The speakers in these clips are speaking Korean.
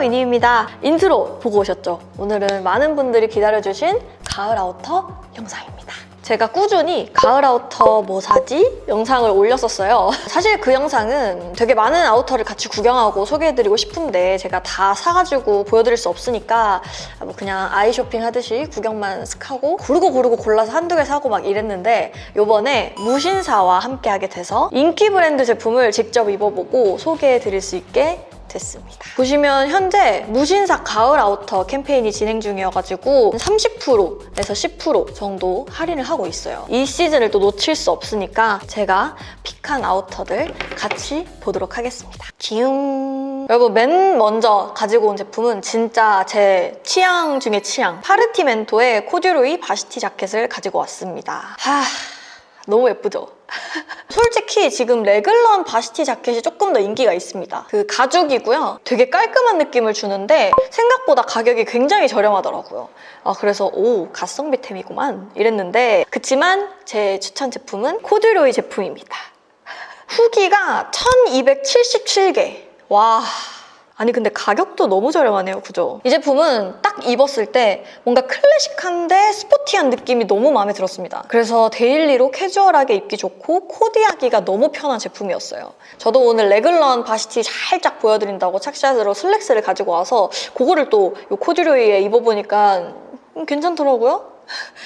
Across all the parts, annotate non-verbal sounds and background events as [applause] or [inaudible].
위니입니다. 인트로 보고 오셨죠? 오늘은 많은 분들이 기다려주신 가을 아우터 영상입니다. 제가 꾸준히 가을 아우터 뭐 사지? 영상을 올렸었어요. 사실 그 영상은 되게 많은 아우터를 같이 구경하고 소개해드리고 싶은데 제가 다 사가지고 보여드릴 수 없으니까 뭐 그냥 아이 쇼핑 하듯이 구경만 쓱 하고 고르고 고르고 골라서 한두 개 사고 막 이랬는데 요번에 무신사와 함께 하게 돼서 인기 브랜드 제품을 직접 입어보고 소개해드릴 수 있게 됐습니다. 보시면 현재 무신사 가을 아우터 캠페인이 진행 중이어가지고 30%에서 10% 정도 할인을 하고 있어요. 이 시즌을 또 놓칠 수 없으니까 제가 픽한 아우터들 같이 보도록 하겠습니다. 기웅 여러분 맨 먼저 가지고 온 제품은 진짜 제 취향 중에 취향 파르티멘토의 코듀로이 바시티 자켓을 가지고 왔습니다. 하... 너무 예쁘죠? 솔직히 지금 레글런 바시티 자켓이 조금 더 인기가 있습니다. 그 가죽이고요. 되게 깔끔한 느낌을 주는데 생각보다 가격이 굉장히 저렴하더라고요. 아, 그래서 오, 가성비템이구만 이랬는데 그치만 제 추천 제품은 코듀로이 제품입니다. 후기가 1277개. 와... 아니 근데 가격도 너무 저렴하네요. 그죠? 이 제품은 딱 입었을 때 뭔가 클래식한데 스포티한 느낌이 너무 마음에 들었습니다. 그래서 데일리로 캐주얼하게 입기 좋고 코디하기가 너무 편한 제품이었어요. 저도 오늘 레글런 바시티 살짝 보여드린다고 착샷으로 슬랙스를 가지고 와서 그거를 또 이 코듀로이에 입어보니까 음, 괜찮더라고요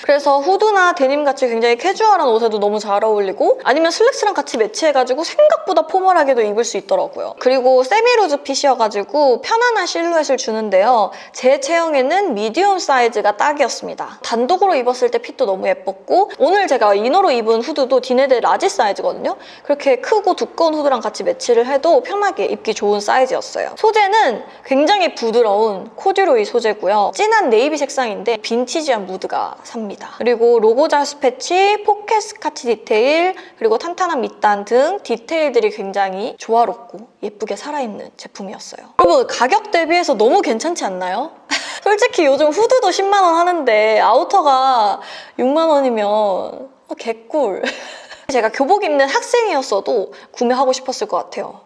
그래서 후드나 데님같이 굉장히 캐주얼한 옷에도 너무 잘 어울리고 아니면 슬랙스랑 같이 매치해가지고 생각보다 포멀하게도 입을 수 있더라고요. 그리고 세미로즈 핏이어가지고 편안한 실루엣을 주는데요. 제 체형에는 미디움 사이즈가 딱이었습니다. 단독으로 입었을 때 핏도 너무 예뻤고 오늘 제가 이너로 입은 후드도 디네드 라지 사이즈거든요. 그렇게 크고 두꺼운 후드랑 같이 매치를 해도 편하게 입기 좋은 사이즈였어요. 소재는 굉장히 부드러운 코듀로이 소재고요. 진한 네이비 색상인데 빈티지한 무드가 삽니다. 그리고 로고 자스 패치, 포켓 스카치 디테일, 그리고 탄탄한 밑단 등 디테일들이 굉장히 조화롭고 예쁘게 살아있는 제품이었어요. 여러분 가격 대비해서 너무 괜찮지 않나요? [laughs] 솔직히 요즘 후드도 10만 원 하는데 아우터가 6만 원이면 어, 개꿀. [laughs] 제가 교복 입는 학생이었어도 구매하고 싶었을 것 같아요.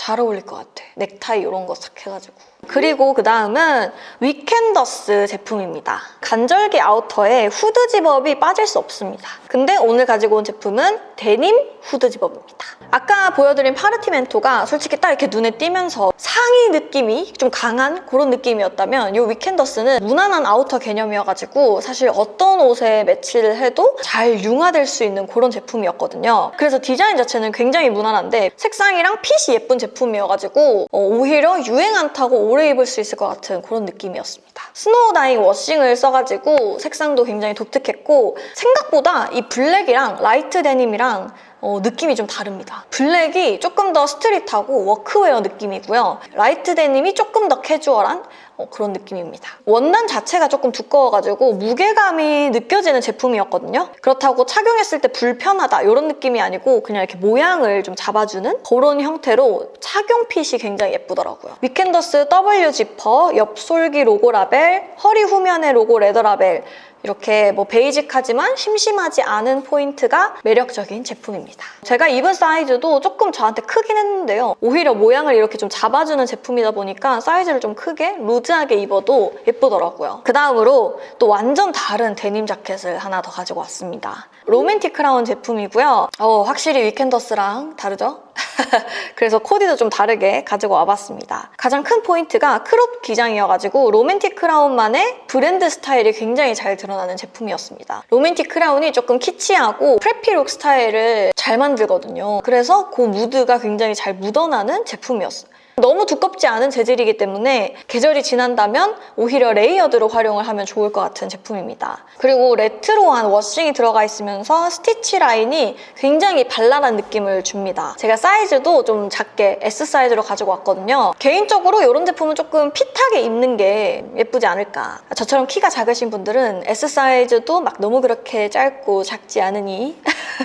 잘 어울릴 것 같아. 넥타이 이런 거 싹 해가지고. 그리고 그 다음은 위켄더스 제품입니다. 간절기 아우터에 후드 집업이 빠질 수 없습니다. 근데 오늘 가지고 온 제품은 데님 후드 집업입니다. 아까 보여드린 파르티멘토가 솔직히 딱 이렇게 눈에 띄면서 상의 느낌이 좀 강한 그런 느낌이었다면 이 위켄더스는 무난한 아우터 개념이어가지고 사실 어떤 옷에 매치를 해도 잘 융화될 수 있는 그런 제품이었거든요. 그래서 디자인 자체는 굉장히 무난한데 색상이랑 핏이 예쁜 제품 이어가지고 어, 오히려 유행 안 타고 오래 입을 수 있을 것 같은 그런 느낌이었습니다. 스노우 다잉 워싱을 써가지고 색상도 굉장히 독특했고 생각보다 이 블랙이랑 라이트 데님이랑 어, 느낌이 좀 다릅니다. 블랙이 조금 더 스트릿하고 워크웨어 느낌이고요. 라이트 데님이 조금 더 캐주얼한 어, 그런 느낌입니다. 원단 자체가 조금 두꺼워가지고 무게감이 느껴지는 제품이었거든요. 그렇다고 착용했을 때 불편하다 이런 느낌이 아니고 그냥 이렇게 모양을 좀 잡아주는 그런 형태로 착용 핏이 굉장히 예쁘더라고요. 위켄더스 W 지퍼, 옆 솔기 로고 라벨, 허리 후면의 로고 레더 라벨 이렇게 뭐 베이직하지만 심심하지 않은 포인트가 매력적인 제품입니다. 제가 입은 사이즈도 조금 저한테 크긴 했는데요. 오히려 모양을 이렇게 좀 잡아주는 제품이다 보니까 사이즈를 좀 크게 루즈하게 입어도 예쁘더라고요. 그 다음으로 또 완전 다른 데님 자켓을 하나 더 가지고 왔습니다. 로맨틱 크라운 제품이고요. 어, 확실히 위켄더스랑 다르죠? [laughs] 그래서 코디도 좀 다르게 가지고 와봤습니다. 가장 큰 포인트가 크롭 기장이어가지고 로맨틱 크라운만의 브랜드 스타일이 굉장히 잘 드러나는 제품이었습니다. 로맨틱 크라운이 조금 키치하고 프레피룩 스타일을 잘 만들거든요. 그래서 그 무드가 굉장히 잘 묻어나는 제품이었어요. 너무 두껍지 않은 재질이기 때문에 계절이 지난다면 오히려 레이어드로 활용을 하면 좋을 것 같은 제품입니다. 그리고 레트로한 워싱이 들어가 있으면서 스티치 라인이 굉장히 발랄한 느낌을 줍니다. 제가 사이즈도 좀 작게 S 사이즈로 가지고 왔거든요. 개인적으로 이런 제품은 조금 핏하게 입는 게 예쁘지 않을까. 저처럼 키가 작으신 분들은 S 사이즈도 막 너무 그렇게 짧고 작지 않으니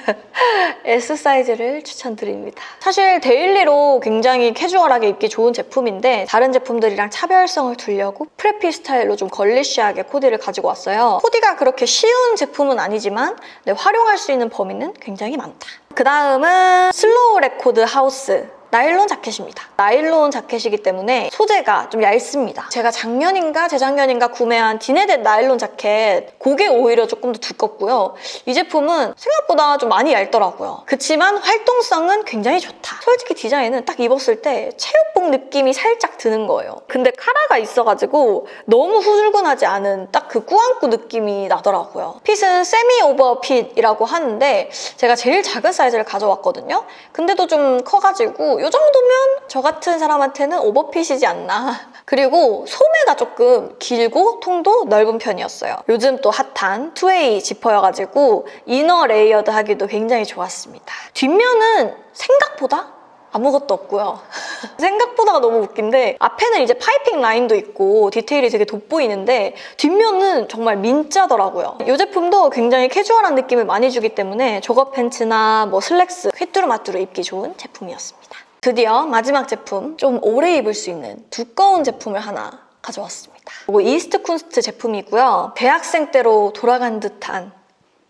[laughs] S 사이즈를 추천드립니다. 사실 데일리로 굉장히 캐주얼하게 입기 좋은 제품인데 다른 제품들이랑 차별성을 두려고 프레피 스타일로 좀 걸리쉬하게 코디를 가지고 왔어요. 코디가 그렇게 쉬운 제품은 아니지만 네, 활용할 수 있는 범위는 굉장히 많다. 그 다음은 슬로우 레코드 하우스 나일론 자켓입니다. 나일론 자켓이기 때문에 소재가 좀 얇습니다. 제가 작년인가 재작년인가 구매한 디네덴 나일론 자켓 그게 오히려 조금 더 두껍고요. 이 제품은 생각보다 좀 많이 얇더라고요. 그치만 활동성은 굉장히 좋다. 솔직히 디자인은 딱 입었을 때 체육복 느낌이 살짝 드는 거예요. 근데 카라가 있어가지고 너무 후줄근하지 않은 딱 그 꾸안꾸 느낌이 나더라고요. 핏은 세미 오버 핏이라고 하는데 제가 제일 작은 사이즈를 가져왔거든요. 근데도 좀 커가지고 이 정도면 저 같은 사람한테는 오버핏이지 않나. [laughs] 그리고 소매가 조금 길고 통도 넓은 편이었어요. 요즘 또 핫한 투웨이 지퍼여가지고 이너 레이어드 하기도 굉장히 좋았습니다. 뒷면은 생각보다 아무것도 없고요. [laughs] 생각보다가 너무 웃긴데 앞에는 이제 파이핑 라인도 있고 디테일이 되게 돋보이는데 뒷면은 정말 민짜더라고요. 이 제품도 굉장히 캐주얼한 느낌을 많이 주기 때문에 조거 팬츠나 뭐 슬랙스 휘뚜루마뚜루 입기 좋은 제품이었습니다. 드디어 마지막 제품 좀 오래 입을 수 있는 두꺼운 제품을 하나 가져왔습니다. 이거 이스트 쿤스트 제품이고요. 대학생 때로 돌아간 듯한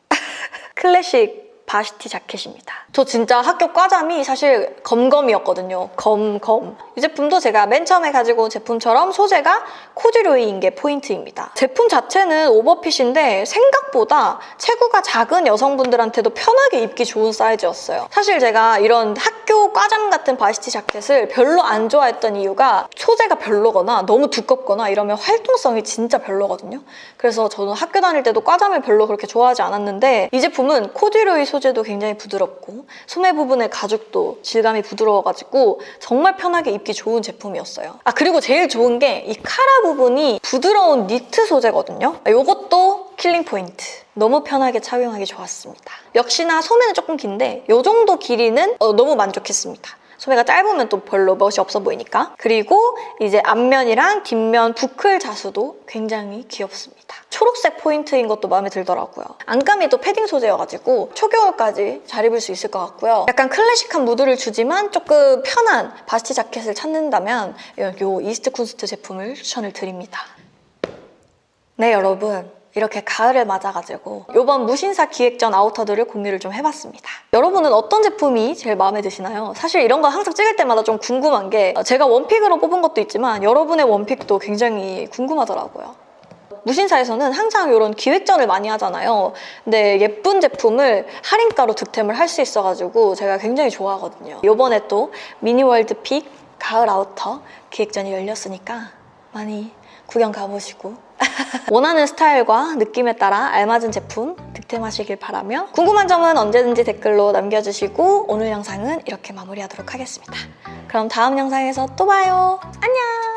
[laughs] 클래식 바시티 자켓입니다. 저 진짜 학교 과잠이 사실 검검이었거든요. 검검. 이 제품도 제가 맨 처음에 가지고 온 제품처럼 소재가 코듀로이인 게 포인트입니다. 제품 자체는 오버핏인데 생각보다 체구가 작은 여성분들한테도 편하게 입기 좋은 사이즈였어요. 사실 제가 이런 학교 과잠 같은 바시티 자켓을 별로 안 좋아했던 이유가 소재가 별로거나 너무 두껍거나 이러면 활동성이 진짜 별로거든요. 그래서 저는 학교 다닐 때도 과잠을 별로 그렇게 좋아하지 않았는데 이 제품은 코듀로이 소재도 굉장히 부드럽고 소매 부분의 가죽도 질감이 부드러워가지고 정말 편하게 입기 좋은 제품이었어요. 아 그리고 제일 좋은 게 이 카라 부분이 부드러운 니트 소재거든요. 이것도 킬링 포인트. 너무 편하게 착용하기 좋았습니다. 역시나 소매는 조금 긴데 이 정도 길이는 어, 너무 만족했습니다. 소매가 짧으면 또 별로 멋이 없어 보이니까. 그리고 이제 앞면이랑 뒷면 부클 자수도 굉장히 귀엽습니다. 초록색 포인트인 것도 마음에 들더라고요. 안감이 또 패딩 소재여가지고 초겨울까지 잘 입을 수 있을 것 같고요. 약간 클래식한 무드를 주지만 조금 편한 바스티 자켓을 찾는다면 이 이스트 쿤스트 제품을 추천을 드립니다. 네 여러분 이렇게 가을을 맞아가지고 이번 무신사 기획전 아우터들을 공유를 좀 해봤습니다. 여러분은 어떤 제품이 제일 마음에 드시나요? 사실 이런 거 항상 찍을 때마다 좀 궁금한 게 제가 원픽으로 뽑은 것도 있지만 여러분의 원픽도 굉장히 궁금하더라고요. 무신사에서는 항상 이런 기획전을 많이 하잖아요. 근데 예쁜 제품을 할인가로 득템을 할 수 있어가지고 제가 굉장히 좋아하거든요. 이번에 또 미니월드 픽 가을 아우터 기획전이 열렸으니까 많이 구경 가보시고 [laughs] 원하는 스타일과 느낌에 따라 알맞은 제품 득템하시길 바라며 궁금한 점은 언제든지 댓글로 남겨주시고 오늘 영상은 이렇게 마무리하도록 하겠습니다. 그럼 다음 영상에서 또 봐요. 안녕!